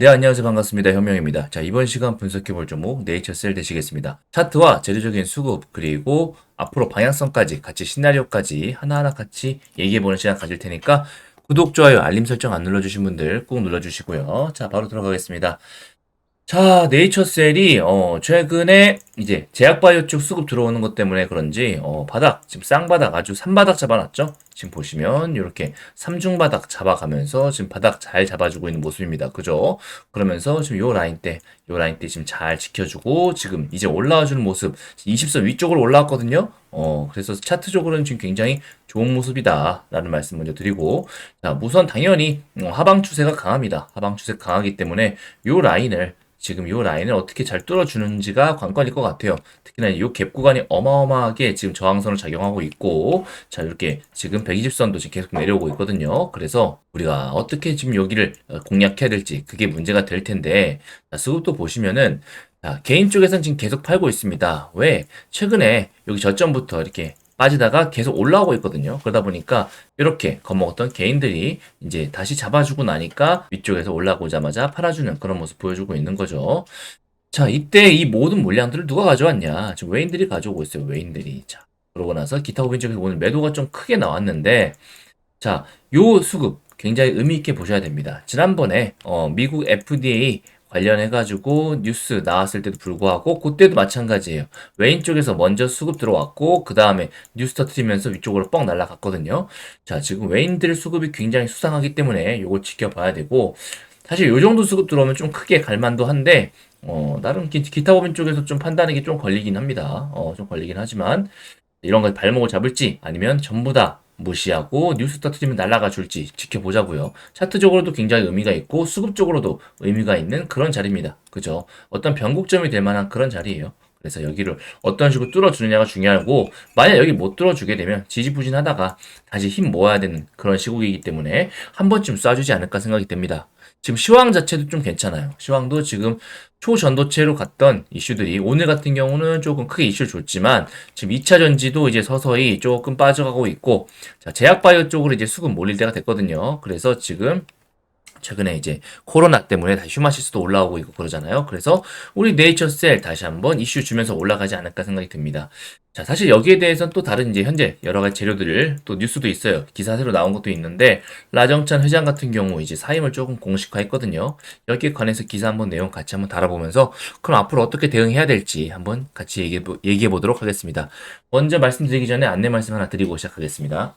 네, 안녕하세요. 반갑습니다. 현명입니다. 자, 이번 시간 분석해 볼 종목 네이처셀 되시겠습니다. 차트와 재료적인 수급, 그리고 앞으로 방향성까지, 같이 시나리오까지 하나하나 같이 얘기해 보는 시간 가질 테니까 구독, 좋아요, 알림 설정 안 눌러주신 분들 꼭 눌러주시고요. 자, 바로 들어가겠습니다. 자, 네이처셀이 어, 최근에 이제 제약바이오 쪽 수급 들어오는 것 때문에 그런지 어, 바닥 지금 쌍바닥 아주 삼바닥 잡아놨죠. 지금 보시면 이렇게 삼중바닥 잡아가면서 지금 바닥 잘 잡아주고 있는 모습입니다. 그죠? 그러면서 지금 요 라인 때, 요 라인 때 지금 잘 지켜주고 지금 이제 올라와주는 모습 20선 위쪽으로 올라왔거든요. 어, 그래서 차트적으로는 지금 굉장히 좋은 모습이다. 라는 말씀 먼저 드리고 자, 우선 당연히 어, 하방 추세가 강합니다. 하방 추세 강하기 때문에 요 라인을 지금 이 라인을 어떻게 잘 뚫어주는지가 관건일 것 같아요. 특히나 이갭 구간이 어마어마하게 지금 저항선을 작용하고 있고, 자, 이렇게 지금 120선도 지금 계속 내려오고 있거든요. 그래서 우리가 어떻게 지금 여기를 어, 공략해야 될지 그게 문제가 될 텐데, 자, 수급도 보시면은, 자, 개인 쪽에서는 지금 계속 팔고 있습니다. 왜? 최근에 여기 저점부터 이렇게 빠지다가 계속 올라오고 있거든요. 그러다 보니까 이렇게 겁먹었던 개인들이 이제 다시 잡아주고 나니까 위쪽에서 올라오자마자 팔아주는 그런 모습 보여주고 있는 거죠. 자, 이때 이 모든 물량들을 누가 가져왔냐? 지금 외인들이 가져오고 있어요. 외인들이. 자, 그러고 나서 기타 법인 쪽에서 오늘 매도가 좀 크게 나왔는데, 자, 요 수급 굉장히 의미 있게 보셔야 됩니다. 지난번에 어, 미국 FDA 관련해가지고 뉴스 나왔을 때도 불구하고 그때도 마찬가지예요. 외인 쪽에서 먼저 수급 들어왔고 그 다음에 뉴스 터트리면서 위쪽으로 뻥 날아갔거든요. 자 지금 외인들 수급이 굉장히 수상하기 때문에 요거 지켜봐야 되고 사실 요 정도 수급 들어오면 좀 크게 갈만도 한데 어 나름 기, 기타 법인 쪽에서 좀 판단하기 좀 걸리긴 합니다. 어 좀 걸리긴 하지만 이런 걸 발목을 잡을지 아니면 전부 다 무시하고 뉴스 터트리면 날아가 줄지 지켜보자고요. 차트적으로도 굉장히 의미가 있고 수급적으로도 의미가 있는 그런 자리입니다. 그죠? 어떤 변곡점이 될 만한 그런 자리예요. 그래서 여기를 어떤 식으로 뚫어주느냐가 중요하고 만약 여기 못 뚫어주게 되면 지지부진하다가 다시 힘 모아야 되는 그런 시국이기 때문에 한 번쯤 쏴주지 않을까 생각이 됩니다. 지금 시황 자체도 좀 괜찮아요. 시황도 지금 초전도체로 갔던 이슈들이 오늘 같은 경우는 조금 크게 이슈를 줬지만 지금 2차 전지도 이제 서서히 조금 빠져가고 있고 자, 제약바이오 쪽으로 이제 수급 몰릴 때가 됐거든요. 그래서 지금 최근에 이제 코로나 때문에 다시 휴마시스도 올라오고 있고 그러잖아요. 그래서 우리 네이처셀 다시 한번 이슈 주면서 올라가지 않을까 생각이 듭니다. 자, 사실 여기에 대해서는 또 다른 이제 현재 여러 가지 재료들을 또 뉴스도 있어요. 기사 새로 나온 것도 있는데 라정찬 회장 같은 경우 이제 사임을 조금 공식화했거든요. 여기에 관해서 기사 한번 내용 같이 한번 달아보면서 그럼 앞으로 어떻게 대응해야 될지 한번 같이 얘기해, 얘기해 보도록 하겠습니다. 먼저 말씀드리기 전에 안내 말씀 하나 드리고 시작하겠습니다.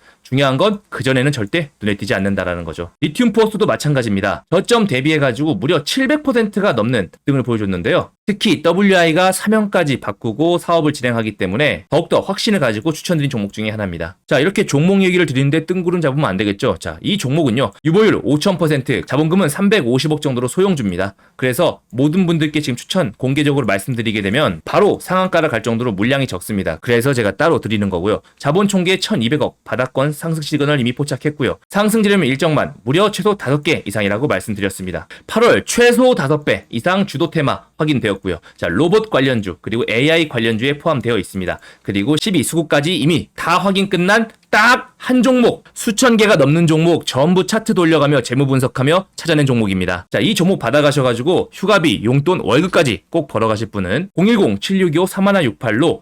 중요한 건 그전에는 절대 눈에 띄지 않는다라는 거죠. 리튬 포스도 마찬가지입니다. 저점 대비해가지고 무려 700%가 넘는 등을 보여줬는데요. 특히 WI가 사명까지 바꾸고 사업을 진행하기 때문에 더욱더 확신을 가지고 추천드린 종목 중에 하나입니다. 자, 이렇게 종목 얘기를 드리는데 뜬구름 잡으면 안 되겠죠. 자, 이 종목은요, 유보율 5000%, 자본금은 350억 정도로 소용줍니다. 그래서 모든 분들께 지금 추천 공개적으로 말씀드리게 되면 바로 상한가를 갈 정도로 물량이 적습니다. 그래서 제가 따로 드리는 거고요. 자본 총계 1200억, 바닥권 상승 시그널 이미 포착했고요. 상승 지르면 일정만 무려 최소 5개 이상이라고 말씀드렸습니다. 8월 최소 5배 이상 주도 테마 확인되었고요. 자, 로봇 관련주 그리고 AI 관련주에 포함되어 있습니다. 그리고 12수급까지 이미 다 확인 끝난 딱 한 종목, 수천 개가 넘는 종목 전부 차트 돌려가며 재무 분석하며 찾아낸 종목입니다. 자, 이 종목 받아가셔가지고 휴가비, 용돈, 월급까지 꼭 벌어가실 분은 010-762-3168로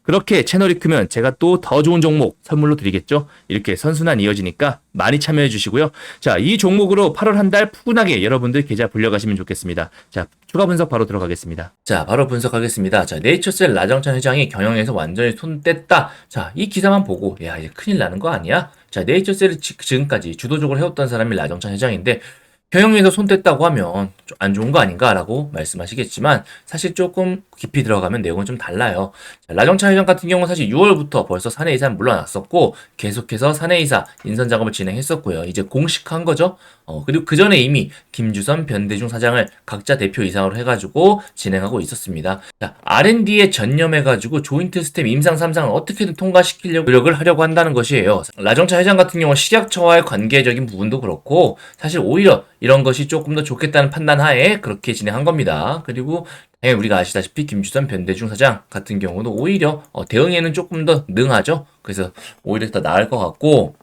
그렇게 채널이 크면 제가 또 더 좋은 종목 선물로 드리겠죠? 이렇게 선순환 이어지니까 많이 참여해 주시고요. 자, 이 종목으로 8월 한 달 푸근하게 여러분들 계좌 불려가시면 좋겠습니다. 자, 추가 분석 바로 들어가겠습니다. 자, 바로 분석하겠습니다. 자, 네이처셀 라정찬 회장이 경영에서 완전히 손 뗐다. 자, 이 기사만 보고, 야, 이제 큰일 나는 거 아니야? 자, 네이처셀을 지- 지금까지 주도적으로 해왔던 사람이 라정찬 회장인데, 경영에서 손 뗐다고 하면 좀 안 좋은 거 아닌가라고 말씀하시겠지만 사실 조금 깊이 들어가면 내용은 좀 달라요. 자, 라정찬 회장 같은 경우는 사실 6월부터 벌써 사내 이사는 물러났었고 계속해서 사내 이사 인선 작업을 진행했었고요. 이제 공식한 거죠. 어, 그리고 그 전에 이미 김주선 변대중 사장을 각자 대표 이상으로 해가지고 진행하고 있었습니다. 자, R&D에 전념해가지고 조인트 스텝 임상 3상을 어떻게든 통과시키려고 노력을 하려고 한다는 것이에요. 라정차 회장 같은 경우는 식약처와의 관계적인 부분도 그렇고 사실 오히려 이런 것이 조금 더 좋겠다는 판단 하에 그렇게 진행한 겁니다. 그리고 당연히 우리가 아시다시피 김주선 변대중 사장 같은 경우도 오히려 어, 대응에는 조금 더 능하죠. 그래서 오히려 더 나을 것 같고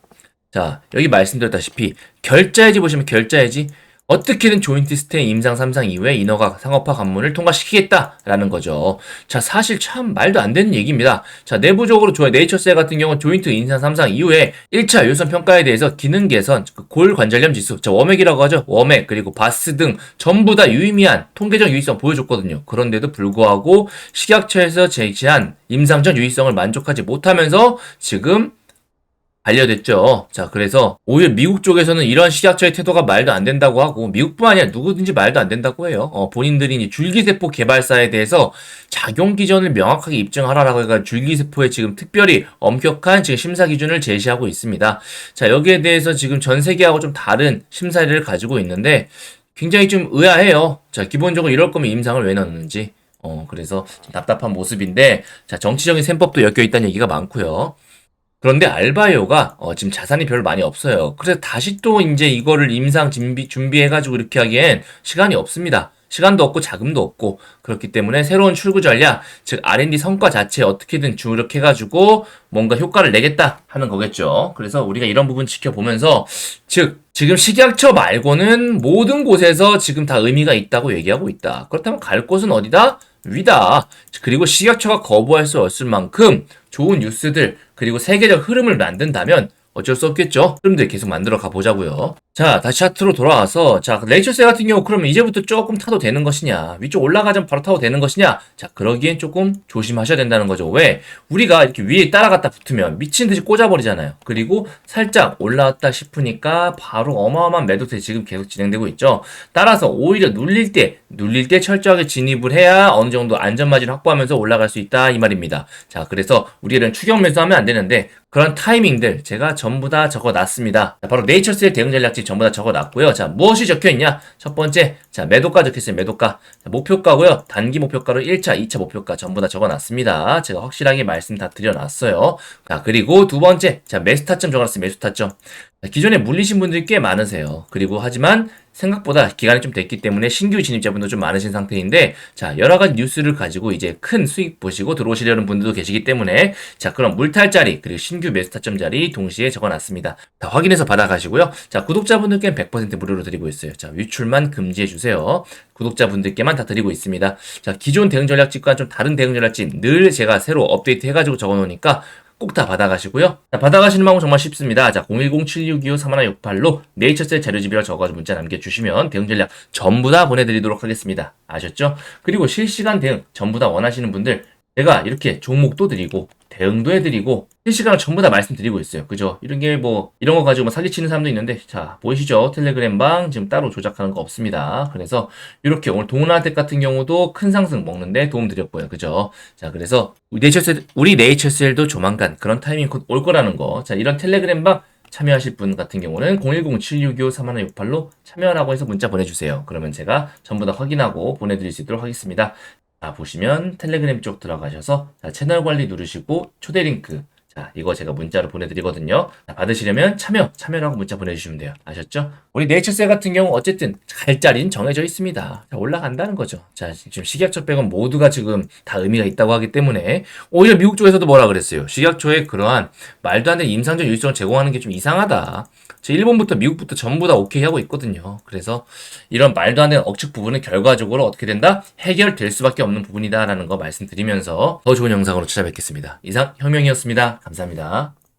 자, 여기 말씀드렸다시피 결자해지 보시면 결자해지 어떻게든 조인트 스테이 임상 3상 이후에 인허가 상업화 관문을 통과시키겠다라는 거죠. 자, 사실 참 말도 안 되는 얘기입니다. 자, 내부적으로 조 네이처셀 같은 경우는 조인트 임상 3상 이후에 1차 유선 평가에 대해서 기능 개선, 그골 관절염 지수, 자, 워맥이라고 하죠. 워맥 그리고 바스 등 전부 다 유의미한 통계적 유의성 보여줬거든요. 그런데도 불구하고 식약처에서 제시한 임상 전 유의성을 만족하지 못하면서 지금 반려됐죠. 자, 그래서 오히려 미국 쪽에서는 이런 식약처의 태도가 말도 안 된다고 하고 미국뿐만 아니라 누구든지 말도 안 된다고 해요. 어, 본인들이 줄기세포 개발사에 대해서 작용 기전을 명확하게 입증하라라고 해가 줄기세포에 지금 특별히 엄격한 지금 심사 기준을 제시하고 있습니다. 자, 여기에 대해서 지금 전 세계하고 좀 다른 심사를 가지고 있는데 굉장히 좀 의아해요. 자, 기본적으로 이럴 거면 임상을 왜 넣는지. 어, 그래서 좀 답답한 모습인데, 자, 정치적인 셈법도 엮여 있다는 얘기가 많고요. 그런데 알바이오가 어, 지금 자산이 별로 많이 없어요. 그래서 다시 또 이제 이거를 임상 준비, 준비해가지고 이렇게 하기엔 시간이 없습니다. 시간도 없고 자금도 없고 그렇기 때문에 새로운 출구 전략, 즉 R&D 성과 자체에 어떻게든 주력해가지고 뭔가 효과를 내겠다 하는 거겠죠. 그래서 우리가 이런 부분 지켜보면서 즉 지금 식약처 말고는 모든 곳에서 지금 다 의미가 있다고 얘기하고 있다. 그렇다면 갈 곳은 어디다? 위다. 그리고 식약처가 거부할 수 없을 만큼 좋은 뉴스들 그리고 세계적 흐름을 만든다면 어쩔 수 없겠죠. 흐름들 계속 만들어 가보자고요. 자, 다시 차트로 돌아와서 자, 레이처세 같은 경우 그러면 이제부터 조금 타도 되는 것이냐? 위쪽 올라가자면 바로 타도 되는 것이냐? 자, 그러기엔 조금 조심하셔야 된다는 거죠. 왜? 우리가 이렇게 위에 따라갔다 붙으면 미친 듯이 꽂아버리잖아요. 그리고 살짝 올라왔다 싶으니까 바로 어마어마한 매도세 지금 계속 진행되고 있죠. 따라서 오히려 눌릴 때, 눌릴 때 철저하게 진입을 해야 어느 정도 안전마진 확보하면서 올라갈 수 있다 이 말입니다. 자, 그래서 우리는 추격 매수하면 안 되는데 그런 타이밍들 제가 전부 다 적어 놨습니다. 자, 바로 네이처스의 대응 전략집 전부 다 적어 놨고요. 자, 무엇이 적혀 있냐? 첫 번째, 자, 매도가 적혀 있어요. 매도가. 자, 목표가고요. 단기 목표가로 1차, 2차 목표가 전부 다 적어 놨습니다. 제가 확실하게 말씀 다 드려 놨어요. 자, 그리고 두 번째, 자, 매수 타점 적어 놨어요. 매수 타점. 자, 기존에 물리신 분들이 꽤 많으세요. 그리고 하지만 생각보다 기간이 좀 됐기 때문에 신규 진입자분도 좀 많으신 상태인데 자 여러 가지 뉴스를 가지고 이제 큰 수익 보시고 들어오시려는 분들도 계시기 때문에 자 그럼 물탈 자리 그리고 신규 매수 타점 자리 동시에 적어놨습니다. 자 확인해서 받아가시고요. 자 구독자분들께는 100% 무료로 드리고 있어요. 자 유출만 금지해 주세요. 구독자분들께만 다 드리고 있습니다. 자 기존 대응 전략집과 좀 다른 대응 전략집 늘 제가 새로 업데이트 해가지고 적어놓으니까 꼭 다 받아가시고요. 자, 받아가시는 방법 정말 쉽습니다. 자, 010-7625-3168로 네이처셀 자료집이라 적어가지고 문자 남겨주시면 대응 전략 전부 다 보내드리도록 하겠습니다. 아셨죠? 그리고 실시간 대응 전부 다 원하시는 분들 제가 이렇게 종목도 드리고 대응도 해드리고 실시간으로 전부 다 말씀드리고 있어요. 그죠? 이런 게 뭐 이런 거 가지고 뭐 사기치는 사람도 있는데 자 보이시죠? 텔레그램 방 지금 따로 조작하는 거 없습니다. 그래서 이렇게 오늘 동원한택 같은 경우도 큰 상승 먹는데 도움 드렸고요. 그죠? 자 그래서 우리 네이처셀 우리 네이처셀도 조만간 그런 타이밍 곧 올 거라는 거. 자 이런 텔레그램 방 참여하실 분 같은 경우는 010-7625-3168로 참여하라고 해서 문자 보내주세요. 그러면 제가 전부 다 확인하고 보내드릴 수 있도록 하겠습니다. 자, 보시면 텔레그램 쪽 들어가셔서 자, 채널 관리 누르시고 초대 링크. 자, 이거 제가 문자로 보내드리거든요. 자, 받으시려면 참여, 참여라고 문자 보내주시면 돼요. 아셨죠? 우리 네이처셀 같은 경우 어쨌든 갈 자리는 정해져 있습니다. 자, 올라간다는 거죠. 자, 지금 식약처 빼곤 모두가 지금 다 의미가 있다고 하기 때문에 오히려 미국 쪽에서도 뭐라 그랬어요. 식약처의 그러한 말도 안 되는 임상적 유익성을 제공하는 게 좀 이상하다. 제 일본부터 미국부터 전부 다 오케이 하고 있거든요. 그래서 이런 말도 안 되는 억측 부분은 결과적으로 어떻게 된다? 해결될 수밖에 없는 부분이다라는 거 말씀드리면서 더 좋은 영상으로 찾아뵙겠습니다. 이상 혁명이었습니다. 감사합니다.